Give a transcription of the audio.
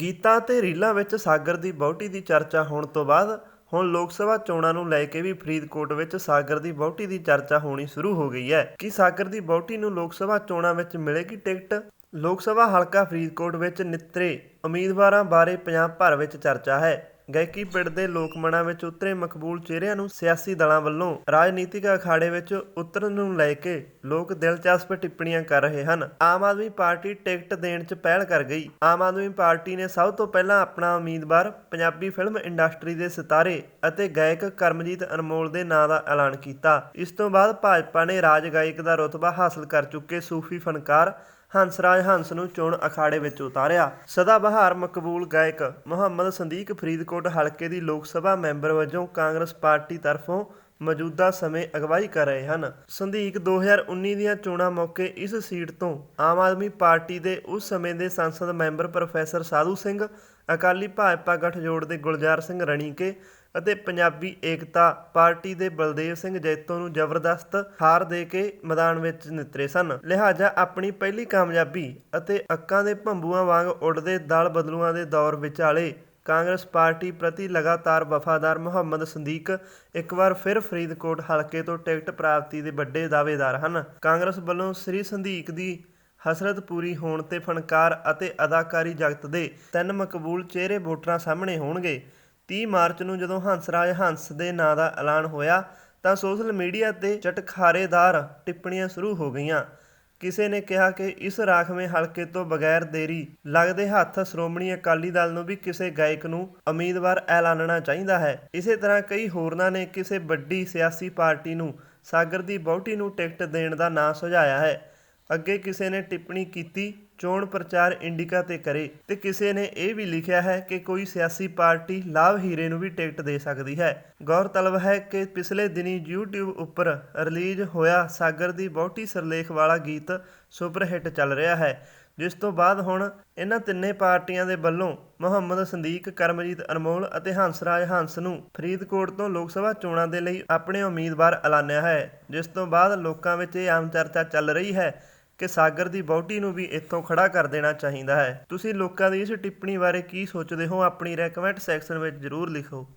ਗੀਤਾਂ ਅਤੇ ਰੀਲਾਂ ਵਿੱਚ ਸਾਗਰ ਦੀ ਵਹੁਟੀ ਦੀ ਚਰਚਾ ਹੋਣ ਤੋਂ ਬਾਅਦ ਹੁਣ ਲੋਕ ਸਭਾ ਚੋਣਾਂ ਨੂੰ ਲੈ ਕੇ ਵੀ ਫਰੀਦਕੋਟ ਵਿੱਚ ਸਾਗਰ ਦੀ ਵਹੁਟੀ ਦੀ ਚਰਚਾ ਹੋਣੀ ਸ਼ੁਰੂ ਹੋ ਗਈ ਹੈ। ਕਿ ਸਾਗਰ ਦੀ ਵਹੁਟੀ ਨੂੰ ਲੋਕ ਸਭਾ ਚੋਣਾਂ ਵਿੱਚ ਮਿਲੇਗੀ ਟਿਕਟ? ਲੋਕ ਸਭਾ ਹਲਕਾ ਫਰੀਦਕੋਟ ਵਿੱਚ ਨਿੱਤਰੇ ਉਮੀਦਵਾਰਾਂ ਬਾਰੇ ਪੰਜਾਬ ਭਰ ਵਿੱਚ ਚਰਚਾ ਹੈ। ਗਾਇਕੀ ਪਿੰਡ ਦੇ ਲੋਕ ਵਿੱਚ ਉਤਰੇ ਮਕਬੂਲ ਚਿਹਰਿਆਂ ਨੂੰ ਸਿਆਸੀ ਦਲਾਂ ਵੱਲੋਂ ਰਾਜਨੀਤਿਕ ਅਖਾੜੇ ਵਿੱਚ ਉਤਰਨ ਨੂੰ ਲੈ ਕੇ ਲੋਕ ਦਿਲਚਸਪ ਟਿੱਪਣੀਆਂ ਕਰ ਰਹੇ ਹਨ। ਆਮ ਆਦਮੀ ਪਾਰਟੀ ਟਿਕਟ ਦੇਣ 'ਚ ਪਹਿਲ ਕਰ ਗਈ। ਆਮ ਆਦਮੀ ਪਾਰਟੀ ਨੇ ਸਭ ਤੋਂ ਪਹਿਲਾਂ ਆਪਣਾ ਉਮੀਦਵਾਰ ਪੰਜਾਬੀ ਫਿਲਮ ਇੰਡਸਟਰੀ ਦੇ ਸਿਤਾਰੇ ਅਤੇ ਗਾਇਕ ਕਰਮਜੀਤ ਅਨਮੋਲ ਦੇ ਨਾਂ ਦਾ ਐਲਾਨ ਕੀਤਾ। ਇਸ ਤੋਂ ਬਾਅਦ ਭਾਜਪਾ ਨੇ ਰਾਜ ਗਾਇਕ ਦਾ ਰੁਤਬਾ ਹਾਸਲ ਕਰ ਚੁੱਕੇ ਸੂਫੀ ਫਨਕਾਰ ਹੰਸਰਾਜ ਹੰਸ ਨੂੰ ਚੋਣ ਅਖਾੜੇ ਵਿੱਚ ਉਤਾਰਿਆ। ਸਦਾ ਬਹਾਰ ਮਕਬੂਲ ਗਾਇਕ ਮੁਹੰਮਦ ਸੰਦੀਕ ਫਰੀਦਕੋਟ ਹਲਕੇ ਦੀ ਲੋਕ ਸਭਾ ਮੈਂਬਰ ਵਜੋਂ ਕਾਂਗਰਸ ਪਾਰਟੀ ਤਰਫੋਂ ਮੌਜੂਦਾ ਸਮੇਂ ਅਗਵਾਈ ਕਰ ਰਹੇ ਹਨ। ਸੰਦੀਕ 2019 ਦੀਆਂ ਚੋਣਾਂ ਮੌਕੇ ਇਸ ਸੀਟ ਤੋਂ ਆਮ ਆਦਮੀ ਪਾਰਟੀ ਦੇ ਉਸ ਸਮੇਂ ਦੇ ਸੰਸਦ ਮੈਂਬਰ ਪ੍ਰੋਫੈਸਰ ਸਾਧੂ ਸਿੰਘ, ਅਕਾਲੀ ਭਾਜਪਾ ਗਠਜੋੜ ਦੇ ਗੁਲਜ਼ਾਰ ਸਿੰਘ ਰਣੀਕੇ ਅਤੇ ਪੰਜਾਬੀ ਏਕਤਾ ਪਾਰਟੀ ਦੇ ਬਲਦੇਵ ਸਿੰਘ ਜੈਤੋ ਨੂੰ ਜ਼ਬਰਦਸਤ ਹਾਰ ਦੇ ਕੇ ਮੈਦਾਨ ਵਿੱਚ ਨਿਤਰੇ ਸਨ। ਲਿਹਾਜ਼ਾ ਆਪਣੀ ਪਹਿਲੀ ਕਾਮਯਾਬੀ ਅਤੇ ਅੱਕਾਂ ਦੇ ਭੰਬੂਆਂ ਵਾਂਗ ਉੱਡਦੇ ਦਲ ਬਦਲੂਆਂ ਦੇ ਦੌਰ ਵਿਚਾਲੇ ਕਾਂਗਰਸ ਪਾਰਟੀ ਪ੍ਰਤੀ ਲਗਾਤਾਰ ਵਫਾਦਾਰ ਮੁਹੰਮਦ ਸੰਦੀਕ ਇੱਕ ਵਾਰ ਫਿਰ ਫਰੀਦਕੋਟ ਹਲਕੇ ਤੋਂ ਟਿਕਟ ਪ੍ਰਾਪਤੀ ਦੇ ਵੱਡੇ ਦਾਅਵੇਦਾਰ ਹਨ। ਕਾਂਗਰਸ ਵੱਲੋਂ ਸ੍ਰੀ ਸੰਦੀਕ ਦੀ ਹਸਰਤ ਪੂਰੀ ਹੋਣ ਤੇ ਫਨਕਾਰ ਅਤੇ ਅਦਾਕਾਰੀ ਜਗਤ ਦੇ ਤਿੰਨ ਮਕਬੂਲ ਚਿਹਰੇ ਵੋਟਰਾਂ ਸਾਹਮਣੇ ਹੋਣਗੇ। 30 ਮਾਰਚ ਨੂੰ ਜਦੋਂ ਹੰਸਰਾਜ ਹੰਸ ਦੇ ਨਾਂ ਦਾ ਐਲਾਨ ਹੋਇਆ ਤਾਂ ਸੋਸ਼ਲ ਮੀਡੀਆ ਤੇ ਚਟਖਾਰੇਦਾਰ ਟਿੱਪਣੀਆਂ ਸ਼ੁਰੂ ਹੋ ਗਈਆਂ। ਕਿਸੇ ਨੇ ਕਿਹਾ ਕਿ ਇਸ ਰਾਖਵੇਂ ਹਲਕੇ ਤੋਂ ਬਗੈਰ ਦੇਰੀ ਲੱਗਦੇ ਹੱਥ ਸ਼੍ਰੋਮਣੀ ਅਕਾਲੀ ਦਲ ਨੂੰ ਵੀ ਕਿਸੇ ਗਾਇਕ ਨੂੰ ਉਮੀਦਵਾਰ ਐਲਾਨਣਾ ਚਾਹੀਦਾ ਹੈ। ਇਸੇ ਤਰ੍ਹਾਂ ਕਈ ਹੋਰਨਾਂ ਨੇ ਕਿਸੇ ਵੱਡੀ ਸਿਆਸੀ ਪਾਰਟੀ ਨੂੰ ਸਾਗਰ ਦੀ ਬਹੁਟੀ ਨੂੰ ਟਿਕਟ ਦੇਣ ਦਾ ਨਾਂ ਸੁਝਾਇਆ ਹੈ। ਅੱਗੇ ਕਿਸੇ ਨੇ ਟਿੱਪਣੀ ਕੀਤੀ, ਚੋਣ ਪ੍ਰਚਾਰ ਇੰਡੀਕਾ ਤੇ ਕਰੇ ਤੇ ਕਿਸੇ ਨੇ ਇਹ ਵੀ ਲਿਖਿਆ ਹੈ ਕਿ ਕੋਈ ਸਿਆਸੀ ਪਾਰਟੀ ਲਾਭ ਹੀਰੇ ਨੂੰ ਵੀ ਟਿਕਟ ਦੇ ਸਕਦੀ ਹੈ। ਗੌਰਤਲਬ ਹੈ ਕਿ ਪਿਛਲੇ ਦਿਨੀ YouTube ਉੱਪਰ ਰਿਲੀਜ਼ ਹੋਇਆ ਸਾਗਰ ਦੀ ਬਹੁਤੀ ਸਰਲੇਖ ਵਾਲਾ ਗੀਤ ਸੁਪਰ ਹਿੱਟ ਚੱਲ ਰਿਹਾ ਹੈ, ਜਿਸ ਤੋਂ ਬਾਅਦ ਹੁਣ ਇਹਨਾਂ ਤਿੰਨੇ ਪਾਰਟੀਆਂ ਦੇ ਵੱਲੋਂ ਮੁਹੰਮਦ ਸੰਦੀਕ, ਕਰਮਜੀਤ ਅਨਮੋਲ ਅਤੇ ਹੰਸਰਾਜ ਹੰਸ ਨੂੰ ਫਰੀਦਕੋਟ ਤੋਂ ਲੋਕ ਸਭਾ ਚੋਣਾਂ ਦੇ ਲਈ ਆਪਣੇ ਉਮੀਦਵਾਰ ਐਲਾਨਿਆ ਹੈ, ਜਿਸ ਤੋਂ ਬਾਅਦ ਲੋਕਾਂ ਵਿੱਚ ਇਹ ਆਮ ਚਰਚਾ ਚੱਲ ਰਹੀ ਹੈ ਕਿ ਸਾਗਰ ਦੀ ਬੌਟੀ ਨੂੰ ਵੀ ਇੱਥੋਂ ਖੜਾ ਕਰ ਦੇਣਾ ਚਾਹੀਦਾ ਹੈ। ਤੁਸੀਂ ਲੋਕਾਂ ਦੀ ਇਸ ਟਿੱਪਣੀ ਬਾਰੇ ਕੀ ਸੋਚਦੇ ਹੋ? ਆਪਣੀ ਰਾਏ ਸੈਕਸ਼ਨ ਵਿੱਚ ਜ਼ਰੂਰ ਲਿਖੋ।